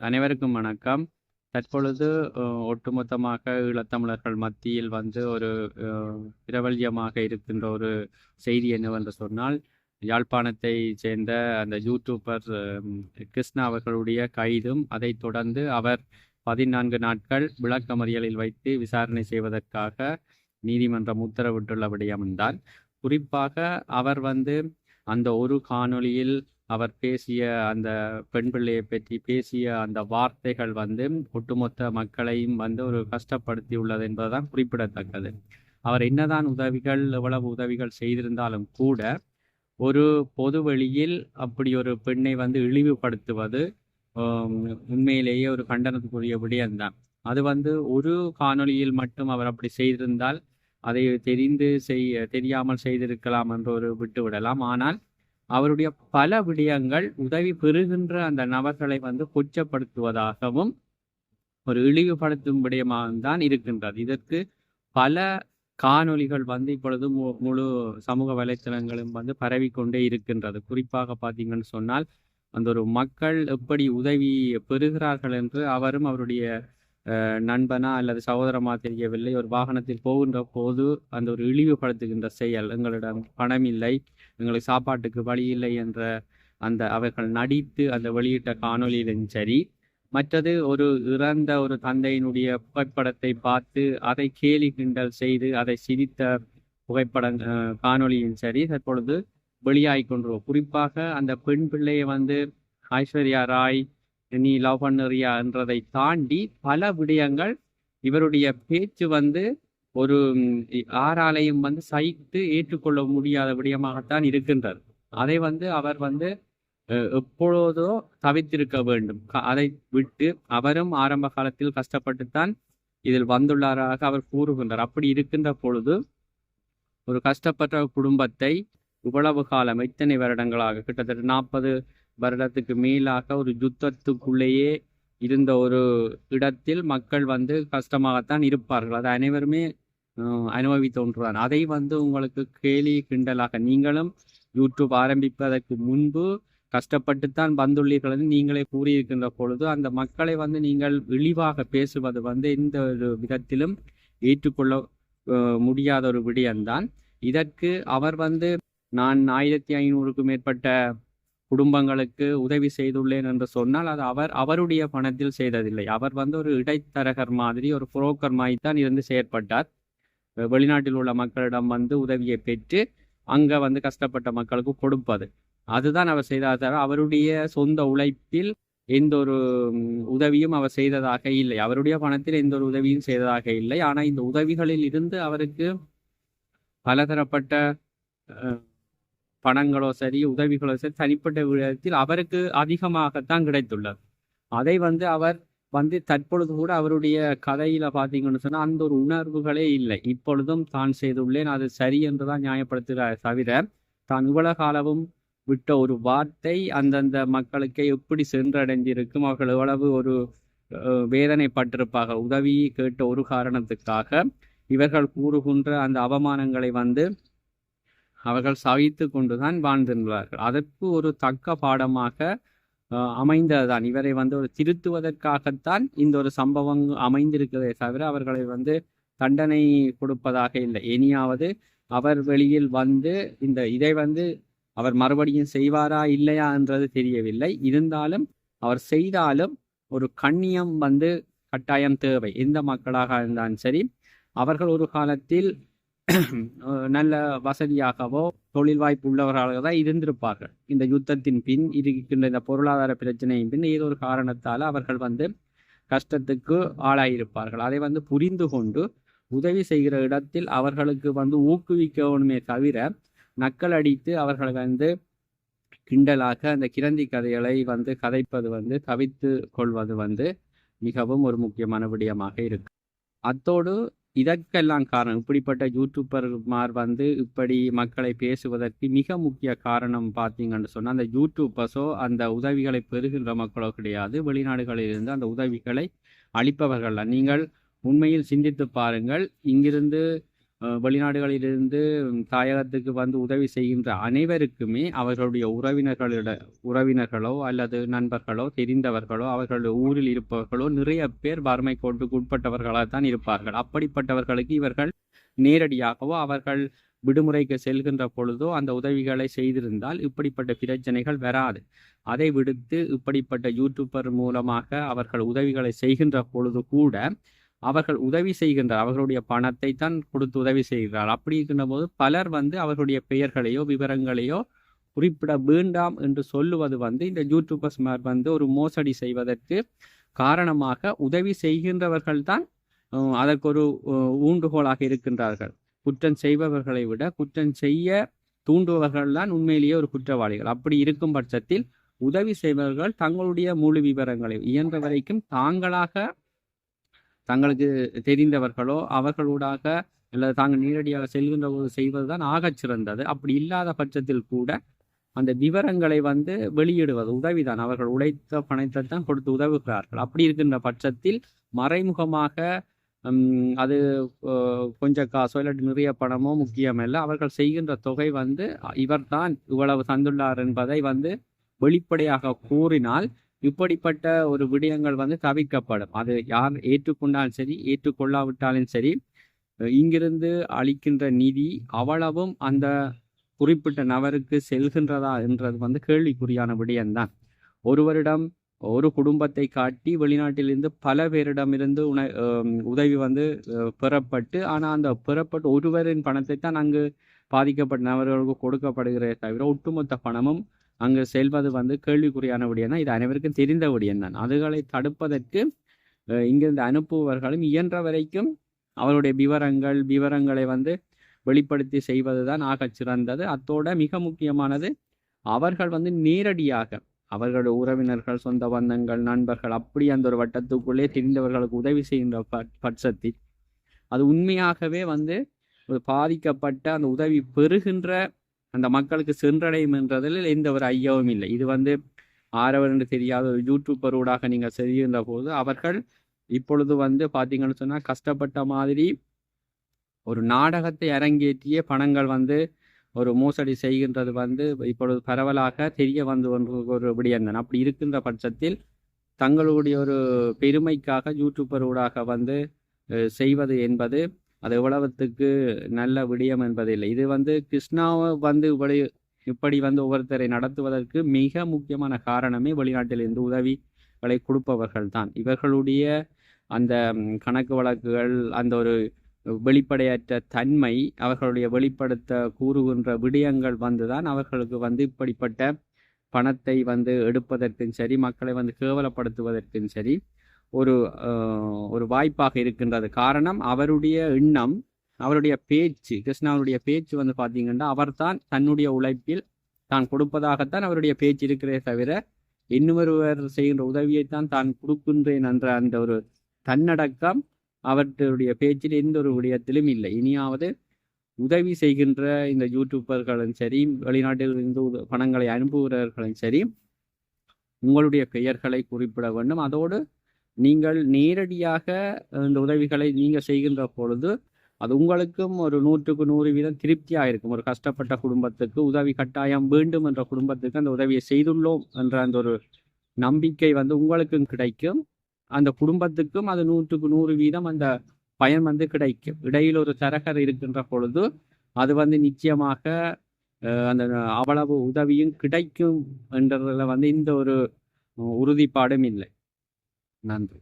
அனைவருக்கும் வணக்கம். தற்பொழுது ஒட்டுமொத்தமாக ஈழத்தமிழர்கள் மத்தியில் வந்து ஒரு பிரபல்யமாக இருக்கின்ற ஒரு செய்தி என்னவென்று சொன்னால் யாழ்ப்பாணத்தை சேர்ந்த அந்த யூடியூபர் கிருஷ்ணா அவர்களுடைய கைதும் அதைத் தொடர்ந்து அவர் பதினான்கு நாட்கள் விளக்கமறியலில் வைத்து விசாரணை செய்வதற்காக நீதிமன்றம் உத்தரவிட்டுள்ள விடயம்தான். குறிப்பாக அவர் வந்து அந்த ஒரு காணொளியில் அவர் பேசிய அந்த பெண் பிள்ளையை பற்றி பேசிய அந்த வார்த்தைகள் வந்து ஒட்டுமொத்த மக்களையும் வந்து ஒரு கஷ்டப்படுத்தி உள்ளது என்பதுதான் குறிப்பிடத்தக்கது. அவர் என்னதான் உதவிகள் எவ்வளவு உதவிகள் செய்திருந்தாலும் கூட ஒரு பொது வெளியில் அப்படி ஒரு பெண்ணை வந்து இழிவுபடுத்துவது உண்மையிலேயே ஒரு கண்டனத்துக்குரிய விடயம்தான் அது வந்து ஒரு காணொளியில் மட்டும் அவர் அப்படி செய்திருந்தால் அதை தெரிந்து செய்ய தெரியாமல் செய்திருக்கலாம் என்று ஒரு விட்டு விடலாம் ஆனால் அவருடைய பல விடயங்கள் உதவி பெறுகின்ற அந்த நபர்களை வந்து கொச்சப்படுத்துவதாகவும் ஒரு இழிவுபடுத்தும் விடயமாக தான் இருக்கின்றது. இதற்கு பல காணொளிகள் வந்து இப்பொழுது மு- முழு சமூக வலைத்தளங்களும் வந்து பரவிக்கொண்டே இருக்கின்றது. குறிப்பாக பார்த்தீங்கன்னு சொன்னால் அந்த ஒரு மக்கள் எப்படி உதவி பெறுகிறார்கள் என்று அவரும் அவருடைய நண்பனா அல்லது சகோதரமா தெரியவில்லை. ஒரு வாகனத்தில் போகின்ற போது அந்த ஒரு இழிவுபடுத்துகின்ற செயல் எங்களிடம் பணம் இல்லை எங்களுக்கு சாப்பாட்டுக்கு வழி இல்லை என்ற அந்த அவர்கள் நடித்து அந்த வெளியிட்ட காணொலியிலும் சரி மற்றது ஒரு இறந்த ஒரு தந்தையினுடைய புகைப்படத்தை பார்த்து அதை கேலி கிண்டல் செய்து அதை சிரித்த புகைப்படம் காணொலியும் காணொளியும் சரி தற்பொழுது வெளியாகி கொண்டு குறிப்பாக அந்த பெண் பிள்ளையை வந்து ஐஸ்வர்யா ராய் நீ லவ் பண்ணுறியா என்றதை தாண்டி பல விடயங்கள் இவருடைய பேச்சு வந்து ஒரு ஆறாலையும் வந்து சகித்து ஏற்றுக்கொள்ள முடியாத விடயமாகத்தான் இருக்கின்றது. அதை வந்து அவர் வந்து அஹ், எப்பொழுதோ தவித்திருக்க வேண்டும். அதை விட்டு அவரும் ஆரம்ப காலத்தில் கஷ்டப்பட்டுத்தான் இதில் வந்துள்ளாராக அவர் கூறுகின்றார். அப்படி இருக்கின்ற பொழுது ஒரு கஷ்டப்பட்ட குடும்பத்தை இவ்வளவு காலம் இத்தனை வருடங்களாக கிட்டத்தட்ட நாற்பது வருடத்துக்கு மேலாக ஒரு யுத்தத்துக்குள்ளேயே இருந்த ஒரு இடத்தில் மக்கள் வந்து கஷ்டமாகத்தான் இருப்பார்கள். அது அனைவருமே அஹ், ஒன்றுதான் அதை வந்து உங்களுக்கு கேலி கிண்டலாக நீங்களும் யூடியூப் ஆரம்பிப்பதற்கு முன்பு கஷ்டப்பட்டுத்தான் வந்துள்ளீர்கள் என்று நீங்களே கூறியிருக்கின்ற பொழுது அந்த மக்களை வந்து நீங்கள் இழிவாக பேசுவது வந்து எந்த ஒரு விதத்திலும் ஏற்றுக்கொள்ள முடியாத ஒரு விடயம்தான். இதற்கு அவர் வந்து நான் ஆயிரத்தி ஐநூறுக்கும் மேற்பட்ட குடும்பங்களுக்கு உதவி செய்துள்ளேன் என்று சொன்னால் அது அவர் அவருடைய பணத்தில் செய்ததில்லை. அவர் வந்து ஒரு இடைத்தரகர் மாதிரி ஒரு புரோக்கர் மாதிரி தான் இருந்து செயற்பட்டார். வெளிநாட்டில் உள்ள மக்களிடம் வந்து உதவியை பெற்று அங்க வந்து கஷ்டப்பட்ட மக்களுக்கு கொடுப்பது. அதுதான் அவர் செய்தார் தவிர அவருடைய சொந்த உழைப்பில் எந்த ஒரு உதவியும் அவர் செய்ததாக இல்லை. அவருடைய பணத்தில் எந்த ஒரு உதவியும் செய்ததாக இல்லை. ஆனால் இந்த உதவிகளில் இருந்து அவருக்கு பலதரப்பட்ட பணங்களோ சரி உதவிகளோ சரி தனிப்பட்ட விதத்தில் அவருக்கு அதிகமாகத்தான் கிடைத்துள்ளது. அதை வந்து அவர் வந்து தற்பொழுது கூட அவருடைய கதையில பார்த்தீங்கன்னு சொன்னா அந்த ஒரு உணர்வுகளே இல்லை. இப்பொழுதும் தான் செய்துள்ளேன் அது சரி என்றுதான் நியாயப்படுத்துகிறார் தவிர தான் இவ்வளவு காலமும் விட்ட ஒரு வார்த்தை அந்தந்த மக்களுக்கு எப்படி சென்றடைந்திருக்கும் அவர்கள் எவ்வளவு ஒரு வேதனைப்பட்டிருப்பாக உதவி கேட்ட ஒரு காரணத்துக்காக இவர்கள் கூறுகின்ற அந்த அவமானங்களை வந்து அவர்கள் சவித்து கொண்டுதான் வாழ்ந்திருந்தார்கள். அதற்கு ஒரு தக்க பாடமாக அஹ், அமைந்ததுதான். இவரை வந்து ஒரு திருத்துவதற்காகத்தான் இந்த ஒரு சம்பவம் அமைந்திருக்கிறதே தவிர அவர்களை வந்து தண்டனை கொடுப்பதாக இல்லை. இனியாவது அவர் வெளியில் வந்து இந்த இதை வந்து அவர் மறுபடியும் செய்வாரா இல்லையா என்றது தெரியவில்லை. இருந்தாலும் அவர் செய்தாலும் ஒரு கண்ணியம் வந்து கட்டாயம் தேவை. எந்த மக்களாக இருந்தாலும் சரி அவர்கள் ஒரு காலத்தில் நல்ல வசதியாகவோ தொழில் வாய்ப்பு உள்ளவர்களாக தான் இருந்திருப்பார்கள். இந்த யுத்தத்தின் பின் இருக்கின்ற இந்த பொருளாதார பிரச்சனையின் பின் ஏதோ ஒரு காரணத்தால் அவர்கள் வந்து கஷ்டத்துக்கு ஆளாயிருப்பார்கள். அதை வந்து புரிந்து கொண்டு உதவி செய்கிற இடத்தில் அவர்களுக்கு வந்து ஊக்குவிக்கணுமே தவிர நக்கல் அடித்து அவர்களை வந்து கிண்டலாக அந்த கிரந்தி கதைகளை வந்து கதைப்பது வந்து தவித்து கொள்வது வந்து மிகவும் ஒரு முக்கியமான விடயமாக இருக்கு. அத்தோடு இதற்கெல்லாம் காரணம். இப்படிப்பட்ட யூடியூப்பர்மார் வந்து இப்படி மக்களை பேசுவதற்கு மிக முக்கிய காரணம் பார்த்தீங்கன்னு சொன்னால் அந்த யூடியூப்பர்ஸோ அந்த உதவிகளை பெறுகின்ற மக்களோ கிடையாது. வெளிநாடுகளில் இருந்து அந்த உதவிகளை அளிப்பவர்கள் நீங்கள் உண்மையில் சிந்தித்து பாருங்கள். இங்கிருந்து வெளிநாடுகளிலிருந்து தாயகத்துக்கு வந்து உதவி செய்கின்ற அனைவருக்குமே அவர்களுடைய உறவினர்களிட உறவினர்களோ அல்லது நண்பர்களோ தெரிந்தவர்களோ அவர்களுடைய ஊரில் இருப்பவர்களோ நிறைய பேர் வறுமை கோட்டுக்கு உட்பட்டவர்களாக தான் இருப்பார்கள். அப்படிப்பட்டவர்களுக்கு இவர்கள் நேரடியாகவோ அவர்கள் விடுமுறைக்கு செல்கின்ற பொழுதோ அந்த உதவிகளை செய்திருந்தால் இப்படிப்பட்ட பிரச்சனைகள் வராது. அதை விடுத்து இப்படிப்பட்ட யூடியூபர் மூலமாக அவர்கள் உதவிகளை செய்கின்ற பொழுது கூட அவர்கள் உதவி செய்கின்றார். அவர்களுடைய பணத்தை தான் கொடுத்து உதவி செய்கிறார். அப்படி இருக்கின்ற போது பலர் வந்து அவர்களுடைய பெயர்களையோ விவரங்களையோ குறிப்பிட வேண்டாம் என்று சொல்லுவது வந்து இந்த யூடியூபர்ஸ் வந்து ஒரு மோசடி செய்வதற்கு காரணமாக உதவி செய்கின்றவர்கள் தான் அதற்கு ஒரு ஊண்டுகோலாக இருக்கின்றார்கள். குற்றம் செய்பவர்களை விட குற்றம் செய்ய தூண்டுபவர்கள் தான் உண்மையிலேயே ஒரு குற்றவாளிகள். அப்படி இருக்கும் பட்சத்தில் உதவி செய்பவர்கள் தங்களுடைய முழு விவரங்களை இயன்ற வரைக்கும் தாங்களாக தங்களுக்கு தெரிந்தவர்களோ அவர்களூடாக அல்லது தாங்கள் நேரடியாக செல்கின்ற போது செய்வதுதான் ஆகச் சிறந்தது. அப்படி இல்லாத பட்சத்தில் கூட அந்த விவரங்களை வந்து வெளியிடுவது உதவிதான். அவர்கள் உழைத்த பணத்தை தான் கொடுத்து உதவுகிறார்கள். அப்படி இருக்கின்ற பட்சத்தில் மறைமுகமாக அது அஹ், கொஞ்சம் காசோ இல்லாட்டி நிறைய பணமோ முக்கியமல்ல. அவர்கள் செய்கின்ற தொகை வந்து இவர்தான் இவ்வளவு தந்துள்ளார் என்பதை வந்து வெளிப்படையாக கூறினால் இப்படிப்பட்ட ஒரு விடயங்கள் வந்து தவிர்க்கப்படும் அது யார் ஏற்றுக்கொண்டாலும் சரி ஏற்றுக்கொள்ளாவிட்டாலும் சரி இங்கிருந்து அளிக்கின்ற நிதி அவ்வளவும் அந்த குறிப்பிட்ட நபருக்கு செல்கின்றதா என்றது வந்து கேள்விக்குறியான விடயம்தான். ஒருவரிடம் ஒரு குடும்பத்தை காட்டி வெளிநாட்டிலிருந்து பல பேரிடமிருந்து உண உதவி வந்து பெறப்பட்டு ஆனால் அந்த பெறப்பட்ட ஒருவரின் பணத்தை தான் அங்கு பாதிக்கப்பட்ட நபர்களுக்கு கொடுக்கப்படுகிறதே தவிர ஒட்டுமொத்த பணமும் அங்கு செல்வது வந்து கேள்விக்குறியான விடயம் இது அனைவருக்கும் தெரிந்த விடயம் தான் அதுகளை தடுப்பதற்கு இங்கிருந்து அனுப்புபவர்களும் இயன்ற வரைக்கும் அவருடைய விவரங்கள் விவரங்களை வந்து வெளிப்படுத்தி செய்வது தான் ஆகச் சிறந்தது. அத்தோட மிக முக்கியமானது அவர்கள் வந்து நேரடியாக அவர்களுடைய உறவினர்கள் சொந்த பந்தங்கள் நண்பர்கள் அப்படி அந்த ஒரு வட்டத்துக்குள்ளே தெரிந்தவர்களுக்கு உதவி செய்கின்ற பட்சத்தில் அது உண்மையாகவே வந்து பாதிக்கப்பட்ட அந்த உதவி பெறுகின்ற அந்த மக்களுக்கு சென்றடையும் என்றதில் எந்த ஒரு ஐயமும் இல்லை. இது வந்து ஆரவர் என்று தெரியாத ஒரு யூடியூப்பர் ஊடாக நீங்கள் செய்கின்ற போது அவர்கள் இப்பொழுது வந்து பார்த்தீங்கன்னு சொன்னால் கஷ்டப்பட்ட மாதிரி ஒரு நாடகத்தை அரங்கேற்றிய பணங்கள் வந்து ஒரு மோசடி செய்கின்றது வந்து இப்பொழுது பரவலாக தெரிய வந்து ஒன்று ஒரு விடியந்தன் அப்படி இருக்கின்ற பட்சத்தில் தங்களுடைய ஒரு பெருமைக்காக யூடியூபர் ஊடாக வந்து செய்வது என்பது அது எவ்வளவுத்துக்கு நல்ல விடயம் என்பதில்லை. இது வந்து கிருஷ்ணாவை வந்து இப்படி இப்படி வந்து ஒவ்வொருத்தரை நடத்துவதற்கு மிக முக்கியமான காரணமே வெளிநாட்டிலிருந்து உதவிகளை கொடுப்பவர்கள் தான் இவர்களுடைய அந்த கணக்கு வழக்குகள் அந்த ஒரு வெளிப்படையற்ற தன்மை அவர்களுடைய வெளிப்படுத்த கூறுகின்ற விடயங்கள் வந்துதான் அவர்களுக்கு வந்து இப்படிப்பட்ட பணத்தை வந்து எடுப்பதற்கும் சரி மக்களை வந்து கேவலப்படுத்துவதற்கும் சரி ஒரு ஒரு வாய்ப்பாக இருக்கின்றது. காரணம் அவருடைய எண்ணம் அவருடைய பேச்சு கிருஷ்ணாவுடைய பேச்சு வந்து பார்த்தீங்கன்னா அவர்தான் தன்னுடைய உழைப்பில் தான் கொடுப்பதாகத்தான் அவருடைய பேச்சு இருக்கிறதே தவிர இன்னொருவர் செய்கின்ற உதவியைத்தான் தான் கொடுக்கின்றேன் என்ற அந்த ஒரு தன்னடக்கம் அவர்களுடைய பேச்சில் எந்த ஒரு விடயத்திலும் இல்லை. இனியாவது உதவி செய்கின்ற இந்த யூடியூபர்களும் சரி வெளிநாட்டில் இருந்து பணங்களை அனுப்புகிறவர்களும் சரி உங்களுடைய பெயர்களை குறிப்பிட வேண்டும். அதோடு நீங்கள் நேரடியாக இந்த உதவிகளை நீங்கள் செய்கின்ற பொழுது அது உங்களுக்கும் ஒரு நூற்றுக்கு நூறு வீதம் திருப்தியாக இருக்கும். ஒரு கஷ்டப்பட்ட குடும்பத்துக்கு உதவி கட்டாயம் வேண்டும் என்ற குடும்பத்துக்கு அந்த உதவியை செய்துள்ளோம் என்ற அந்த ஒரு நம்பிக்கை வந்து உங்களுக்கும் கிடைக்கும். அந்த குடும்பத்துக்கும் அது நூற்றுக்கு நூறு வீதம் அந்த பயன் வந்து கிடைக்கும். இடையில் ஒரு தரகர் இருக்கின்ற பொழுது அது வந்து நிச்சயமாக அந்த அவ்வளவு உதவியும் கிடைக்கும் என்றதில் வந்து இந்த ஒரு உறுதிப்பாடும் இல்லை. 何んで